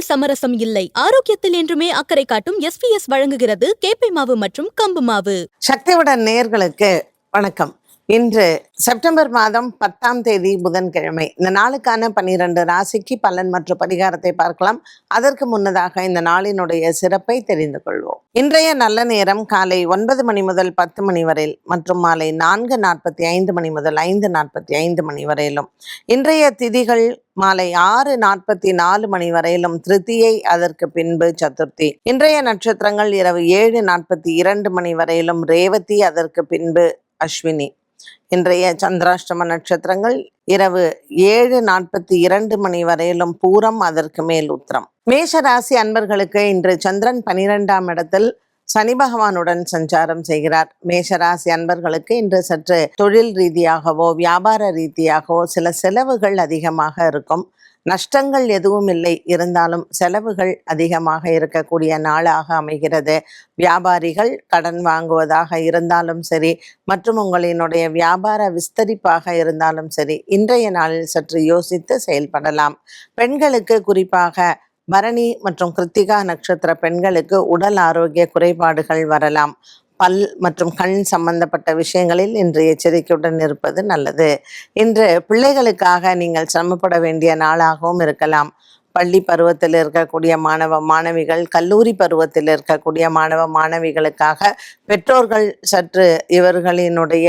உணவில் சமரசம் இல்லை. ஆரோக்கியத்தில் என்றுமே அக்கறை காட்டும் எஸ்பிஎஸ் வழங்குகிறது கேப்பை மாவு மற்றும் கம்பு மாவு. சக்திவுடன் நேயர்களுக்கு வணக்கம். இன்று செப்டம்பர் மாதம் பத்தாம் தேதி புதன்கிழமை. இந்த நாளுக்கான பன்னிரண்டு ராசிக்கு பலன் மற்றும் பரிகாரத்தை பார்க்கலாம். அதற்கு முன்னதாக இந்த நாளினுடைய சிறப்பை தெரிந்து கொள்வோம். இன்றைய நல்ல நேரம் காலை ஒன்பது மணி முதல் பத்து மணி வரையில் மற்றும் மாலை நான்கு நாற்பத்தி ஐந்து மணி முதல் ஐந்து நாற்பத்தி ஐந்து மணி வரையிலும். இன்றைய திதிகள் மாலை ஆறு நாற்பத்தி நாலு மணி வரையிலும் திருத்தியை அதற்கு பின்பு சதுர்த்தி. இன்றைய நட்சத்திரங்கள் இரவு ஏழு நாற்பத்தி இரண்டு மணி வரையிலும் ரேவதி அதற்கு பின்பு அஸ்வினி. இன்றைய சந்திராஷ்டம நட்சத்திரங்கள் இரவு ஏழு நாற்பத்தி இரண்டு மணி வரையிலும் பூரம் அதற்கு மேல் உத்திரம். மேஷ ராசி அன்பர்களுக்கு இன்று சந்திரன் பனிரெண்டாம் இடத்தில் சனி பகவானுடன் சஞ்சாரம் செய்கிறார். மேஷராசி அன்பர்களுக்கு இன்று சற்று தொழில் ரீதியாகவோ வியாபார ரீதியாகவோ சில செலவுகள் அதிகமாக இருக்கும். நஷ்டங்கள் எதுவும் இல்லை. இருந்தாலும் செலவுகள் அதிகமாக இருக்கக்கூடிய நாளாக அமைகிறது. வியாபாரிகள் கடன் வாங்குவதாக இருந்தாலும் சரி மற்றும் உங்களினுடைய வியாபார விஸ்தரிப்பாக இருந்தாலும் சரி இன்றைய நாளில் சற்று யோசித்து செயல்படலாம். பெண்களுக்கு குறிப்பாக பரணி மற்றும் கிருத்திகா நட்சத்திர பெண்களுக்கு உடல் ஆரோக்கிய குறைபாடுகள் வரலாம். பல் மற்றும் கண் சம்பந்தப்பட்ட விஷயங்களில் இன்று எச்சரிக்கையுடன் இருப்பது நல்லது. இன்று பிள்ளைகளுக்காக நீங்கள் சிரமப்பட வேண்டிய நாளாகவும் இருக்கலாம். பள்ளி பருவத்தில் இருக்கக்கூடிய மாணவ மாணவிகள் கல்லூரி பருவத்தில் இருக்கக்கூடிய மாணவ மாணவிகளுக்காக பெற்றோர்கள் சற்று இவர்களினுடைய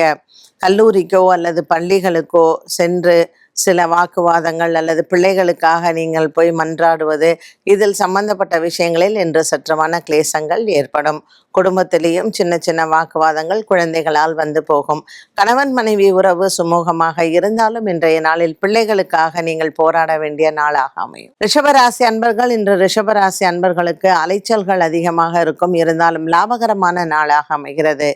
கல்லூரிக்கோ அல்லது பள்ளிகளுக்கோ சென்று சில வாக்குவாதங்கள் அல்லது பிள்ளைகளுக்காக நீங்கள் போய் மன்றாடுவது இதில் சம்பந்தப்பட்ட விஷயங்களில் இன்று சற்று மன கிளேசங்கள் ஏற்படும். குடும்பத்திலேயும் சின்ன சின்ன வாக்குவாதங்கள் குழந்தைகளால் வந்து போகும். கணவன் மனைவி உறவு சுமூகமாக இருந்தாலும் இன்றைய நாளில் பிள்ளைகளுக்காக நீங்கள் போராட வேண்டிய நாளாக அமையும். ரிஷபராசி அன்பர்கள் இன்று ரிஷபராசி அன்பர்களுக்கு அலைச்சல்கள் அதிகமாக இருக்கும். இருந்தாலும் லாபகரமான நாளாக அமைகிறது.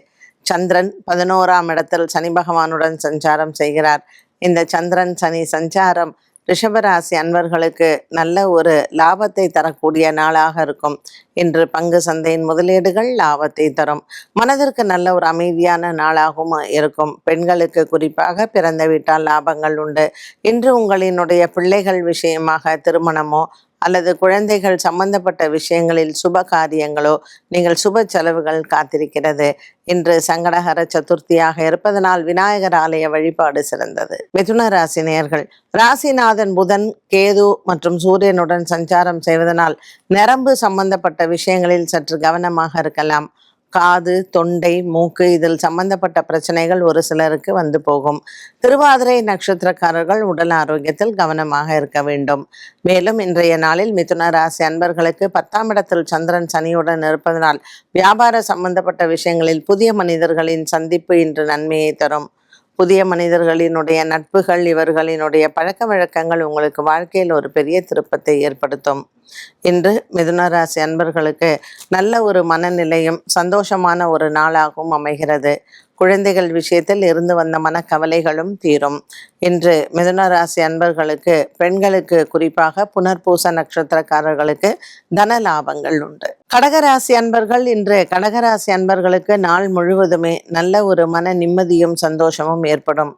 சந்திரன் பதினோராம் இடத்தில் சனி பகவானுடன் சஞ்சாரம் செய்கிறார். இந்த சந்திரன் சனி சஞ்சாரம் ரிஷபராசி அன்பர்களுக்கு நல்ல ஒரு லாபத்தை தரக்கூடிய நாளாக இருக்கும். இன்று பங்கு சந்தையின் முதலீடுகள் லாபத்தை தரும். மனதிற்கு நல்ல ஒரு அமைதியான நாளாகவும் இருக்கும். பெண்களுக்கு குறிப்பாக பிறந்த வீட்டால் லாபங்கள் உண்டு. இன்று உங்களினுடைய பிள்ளைகள் விஷயமாக திருமணமோ அல்லது குழந்தைகள் சம்பந்தப்பட்ட விஷயங்களில் சுப காரியங்களோ நீங்கள் சுப செலவுகள் காத்திருக்கிறது. இன்று சங்கடகர சதுர்த்தியாக இருப்பதனால் விநாயகர் ஆலய வழிபாடு சிறந்தது. மிதுன ராசி நேர்கள் ராசிநாதன் புதன் கேது மற்றும் சூரியனுடன் சஞ்சாரம் செய்வதனால் நரம்பு சம்பந்தப்பட்ட விஷயங்களில் சற்று கவனமாக இருக்கலாம். காது தொண்டை மூக்கு இதில் சம்பந்தப்பட்ட பிரச்சனைகள் ஒரு சிலருக்கு வந்து போகும். திருவாதிரை நட்சத்திரக்காரர்கள் உடல் ஆரோக்கியத்தில் கவனமாக இருக்க வேண்டும். மேலும் இன்றைய நாளில் மிதுன ராசி அன்பர்களுக்கு பத்தாம் இடத்தில் சந்திரன் சனியுடன் இருப்பதனால் வியாபார சம்பந்தப்பட்ட விஷயங்களில் புதிய மனிதர்களின் சந்திப்பு இன்று நன்மையை தரும். புதிய மனிதர்களினுடைய நட்புகள் இவர்களினுடைய பழக்க வழக்கங்கள் உங்களுக்கு வாழ்க்கையில் ஒரு பெரிய திருப்பத்தை ஏற்படுத்தும். இன்று மிதுனராசி அன்பர்களுக்கு நல்ல ஒரு மனநிலையும் சந்தோஷமான ஒரு நாளாகவும் அமைகிறது. குழந்தைகள் விஷயத்தில் இருந்து வந்த மனக்கவலைகளும் தீரும். இன்று மிதுனராசி அன்பர்களுக்கு பெண்களுக்கு குறிப்பாக புனர்பூச நட்சத்திரக்காரர்களுக்கு தன லாபங்கள் உண்டு. கடகராசி அன்பர்கள் இன்று கடகராசி அன்பர்களுக்கு நாள் முழுவதுமே நல்ல ஒரு மன நிம்மதியும் சந்தோஷமும் ஏற்படும்.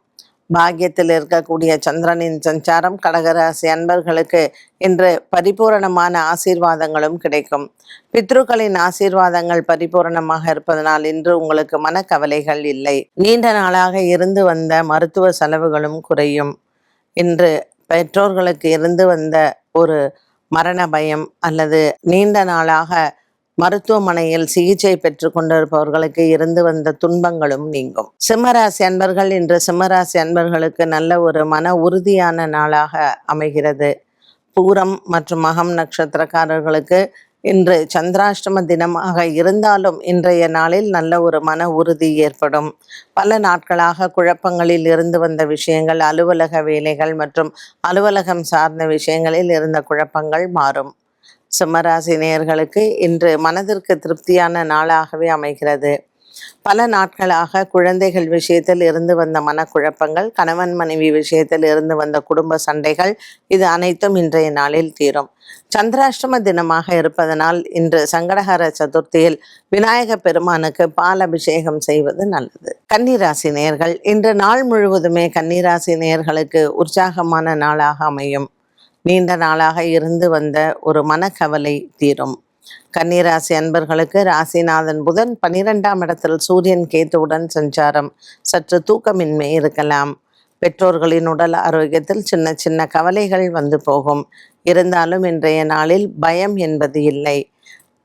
பாக்கியத்தில் இருக்கக்கூடிய சந்திரனின் சஞ்சாரம் கடகராசி அன்பர்களுக்கு இன்று பரிபூரணமான ஆசீர்வாதங்களும் கிடைக்கும். பித்ருக்களின் ஆசீர்வாதங்கள் பரிபூரணமாக இருப்பதனால் இன்று உங்களுக்கு மனக்கவலைகள் இல்லை. நீண்ட நாளாக இருந்து வந்த மருத்துவ செலவுகளும் குறையும். இன்று பெற்றோர்களுக்கு இருந்து வந்த ஒரு மரண பயம் அல்லது நீண்ட நாளாக மருத்துவமனையில் சிகிச்சை பெற்று கொண்டிருப்பவர்களுக்கு இருந்து வந்த துன்பங்களும் நீங்கும். சிம்மராசி அன்பர்கள் இன்று சிம்மராசி அன்பர்களுக்கு நல்ல ஒரு மன உறுதியான நாளாக அமைகிறது. பூரம் மற்றும் மகம் நட்சத்திரக்காரர்களுக்கு இன்று சந்திராஷ்டம தினமாக இருந்தாலும் இன்றைய நாளில் நல்ல ஒரு மன உறுதி ஏற்படும். பல நாட்களாக குழப்பங்களில் இருந்து வந்த விஷயங்கள் அலுவலக வேலைகள் மற்றும் அலுவலகம் சார்ந்த விஷயங்களில் இருந்த குழப்பங்கள் மாறும். சிம்மராசி நேயர்களுக்கு இன்று மனதிற்கு திருப்தியான நாளாகவே அமைகிறது. பல நாட்களாக குழந்தைகள் விஷயத்தில் இருந்து வந்த மனக்குழப்பங்கள் கணவன் மனைவி விஷயத்தில் இருந்து வந்த குடும்ப சண்டைகள் இது அனைத்தும் இன்றைய நாளில் தீரும். சந்திராஷ்டம தினமாக இருப்பதனால் இன்று சங்கடஹர சதுர்த்தியில் விநாயக பெருமானுக்கு பால் அபிஷேகம் செய்வது நல்லது. கன்னிராசி நேயர்கள் இன்று நாள் முழுவதுமே கன்னிராசி நேயர்களுக்கு உற்சாகமான நாளாக அமையும். நீண்ட நாளாக இருந்து வந்த ஒரு மனக்கவலை தீரும். கன்னிராசி அன்பர்களுக்கு ராசிநாதன் புதன் பனிரெண்டாம் இடத்தில் சூரியன் கேத்துவுடன் சஞ்சாரம். சற்று தூக்கமின்மை இருக்கலாம். பெற்றோர்களின் உடல் ஆரோக்கியத்தில் சின்ன சின்ன கவலைகள் வந்து போகும். இருந்தாலும் இன்றைய நாளில் பயம் என்பது இல்லை.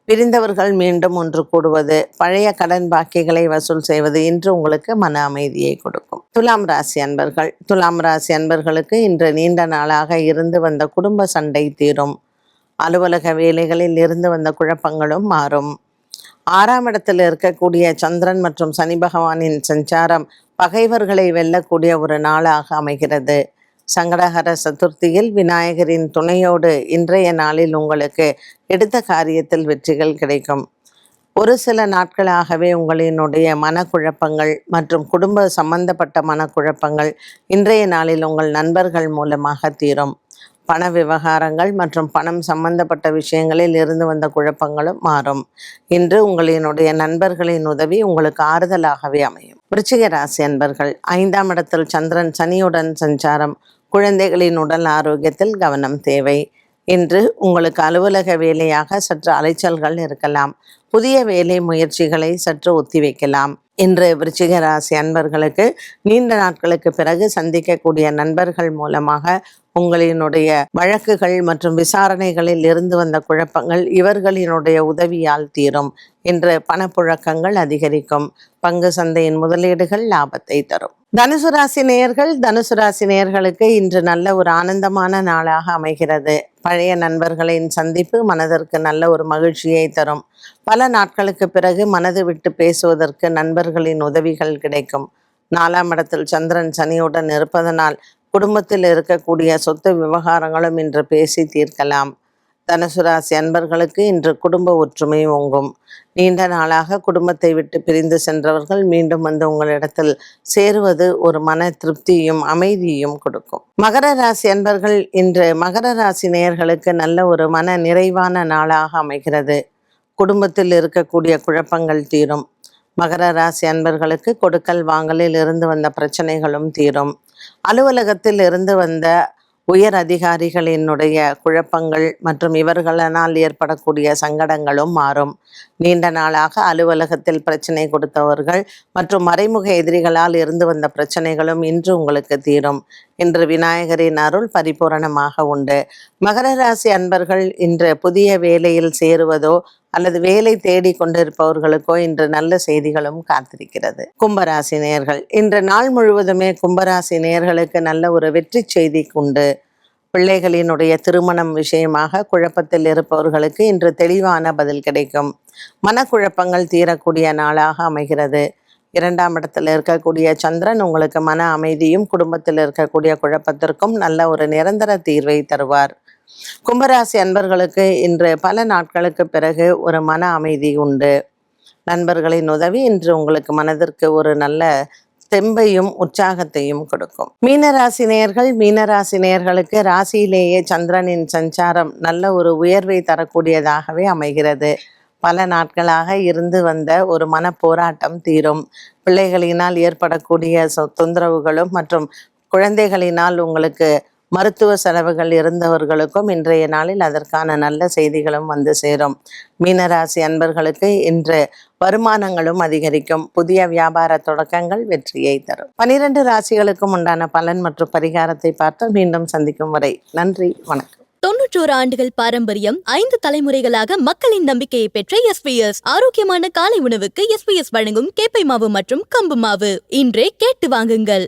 பிரிந்தவர்கள் மீண்டும் ஒன்று கூடுவது பழைய கடன் பாக்கிகளை வசூல் செய்வது இன்று உங்களுக்கு மன அமைதியை கொடுக்கும். துலாம் ராசி அன்பர்கள். துலாம் ராசி அன்பர்களுக்கு இன்று நீண்ட நாளாக இருந்து வந்த குடும்ப சண்டை தீரும். அலுவலக வேலைகளில் இருந்து வந்த குழப்பங்களும் மாறும். ஆறாம் இடத்தில் இருக்கக்கூடிய சந்திரன் மற்றும் சனி பகவானின் சஞ்சாரம் பகைவர்களை வெல்லக்கூடிய ஒரு நாளாக அமைகிறது. சங்கடஹர சதுர்த்தியில் விநாயகரின் துணையோடு இன்றைய நாளில் உங்களுக்கு எடுத்த காரியத்தில் வெற்றிகள் கிடைக்கும். ஒரு சில நாட்களாகவே உங்களினுடைய மனக்குழப்பங்கள் மற்றும் குடும்ப சம்பந்தப்பட்ட மனக்குழப்பங்கள் இன்றைய நாளில் உங்கள் நண்பர்கள் மூலமாக தீரும். பண விவகாரங்கள் மற்றும் பணம் சம்பந்தப்பட்ட விஷயங்களில் இருந்து வந்த குழப்பங்களும் மாறும். இன்று உங்களினுடைய நண்பர்களின் உதவி உங்களுக்கு ஆறுதலாகவே அமையும். விருச்சிக ராசி அன்பர்கள் ஐந்தாம் இடத்தில் சந்திரன் சனியுடன் சஞ்சாரம் குழந்தைகளின் உடல் ஆரோக்கியத்தில் கவனம் தேவை. இன்று உங்களுக்கு அலுவலக வேலையாக சற்று அலைச்சல்கள் இருக்கலாம். புதிய வேலை முயற்சிகளை சற்று ஒத்திவைக்கலாம். இன்று விருச்சிக ராசி அன்பர்களுக்கு நீண்ட நாட்களுக்கு பிறகு சந்திக்கக்கூடிய நண்பர்கள் மூலமாக உங்களினுடைய வழக்குகள் மற்றும் விசாரணைகளில் இருந்து வந்த குழப்பங்கள் இவர்களினுடைய உதவியால் தீரும். இன்று பணப்புழக்கங்கள் அதிகரிக்கும். பங்கு சந்தையின் முதலீடுகள் லாபத்தை தரும். தனுசு ராசி நேயர்கள் தனுசு ராசி நேயர்களுக்கு இன்று நல்ல ஒரு ஆனந்தமான நாளாக அமைகிறது. பழைய நண்பர்களின் சந்திப்பு மனதிற்கு நல்ல ஒரு மகிழ்ச்சியை தரும். பல நாட்களுக்கு பிறகு மனது விட்டு பேசுவதற்கு நண்பர்களின் உதவிகள் கிடைக்கும். நாலாம் இடத்தில் சந்திரன் சனியுடன் இருப்பதனால் குடும்பத்தில் இருக்கக்கூடிய சொத்து விவகாரங்களும் இன்று பேசி தீர்க்கலாம். தனுசு ராசி அன்பர்களுக்கு இன்று குடும்ப ஒற்றுமை ஓங்கும். நீண்ட நாளாக குடும்பத்தை விட்டு பிரிந்து சென்றவர்கள் மீண்டும் வந்து உங்களிடத்தில் சேருவது ஒரு மன திருப்தியும் அமைதியும் கொடுக்கும். மகர ராசி அன்பர்கள் இன்று மகர ராசி நேயர்களுக்கு நல்ல ஒரு மன நிறைவான நாளாக அமைகிறது. குடும்பத்தில் இருக்கக்கூடிய குழப்பங்கள் தீரும். மகர ராசி அன்பர்களுக்கு கொடுக்கல் வாங்கலில் இருந்து வந்த பிரச்சனைகளும் தீரும். அலுவலகத்தில் இருந்து வந்த உயர் அதிகாரிகளினுடைய குழப்பங்கள் மற்றும் இவர்களால் ஏற்படக்கூடிய சங்கடங்களும் மாறும். நீண்ட நாளாக அலுவலகத்தில் பிரச்சனை கொடுத்தவர்கள் மற்றும் மறைமுக எதிரிகளால் இருந்து வந்த பிரச்சனைகளும் இன்று உங்களுக்கு தீரும். இன்று விநாயகரின் அருள் பரிபூரணமாக உண்டு. மகர ராசி அன்பர்கள் இன்று புதிய வேலையில் சேருவதோ அல்லது வேலை தேடி கொண்டிருப்பவர்களுக்கோ இன்று நல்ல செய்திகளும் காத்திருக்கிறது. கும்பராசி நேயர்கள் இன்று நாள் முழுவதுமே கும்பராசி நேயர்களுக்கு நல்ல ஒரு வெற்றி செய்தி உண்டு. பிள்ளைகளினுடைய திருமணம் விஷயமாக குழப்பத்தில் இருப்பவர்களுக்கு இன்று தெளிவான பதில் கிடைக்கும். மனக்குழப்பங்கள் தீரக்கூடிய நாளாக அமைகிறது. இரண்டாம் இடத்தில் இருக்கக்கூடிய சந்திரன் உங்களுக்கு மன அமைதியும் குடும்பத்தில் இருக்கக்கூடிய குழப்பத்திற்கும் நல்ல ஒரு நிரந்தர தீர்வை தருவார். கும்பராசி அன்பர்களுக்கு இன்று பல நாட்களுக்கு பிறகு ஒரு மன அமைதி உண்டு. நண்பர்களின் உதவி இன்று உங்களுக்கு மனதிற்கு ஒரு நல்ல தெம்பையும் உற்சாகத்தையும் கொடுக்கும். மீனராசி நேயர்கள் மீனராசி நேயர்களுக்கு ராசியிலேயே சந்திரனின் சஞ்சாரம் நல்ல ஒரு உயர்வை தரக்கூடியதாகவே அமைகிறது. பல நாட்களாக இருந்து வந்த ஒரு மன போராட்டம் தீரும். பிள்ளைகளினால் ஏற்படக்கூடிய சொ- தொந்தரவுகளும் மற்றும் குழந்தைகளினால் உங்களுக்கு மருத்துவ செலவுகள் இருந்தவர்களுக்கும் இன்றைய நாளில் அதற்கான நல்ல செய்திகளும் வந்து சேரும். மீனராசி அன்பர்களுக்கு இன்று வருமானங்களும் அதிகரிக்கும். புதிய வியாபார தொடக்கங்கள் வெற்றியை தரும். பனிரெண்டு ராசிகளுக்கும் உண்டான பலன் மற்றும் பரிகாரத்தை பார்த்து மீண்டும் சந்திக்கும் வரை நன்றி வணக்கம். தொன்னூற்றோரு ஆண்டுகள் பாரம்பரியம் ஐந்து தலைமுறைகளாக மக்களின் நம்பிக்கையை பெற்ற எஸ்பிஎஸ் ஆரோக்கியமான காலை உணவுக்கு எஸ்பிஎஸ் வழங்கும் கேப்பை மாவு மற்றும் கம்பு மாவு. இன்றே கேட்டு வாங்குங்கள்.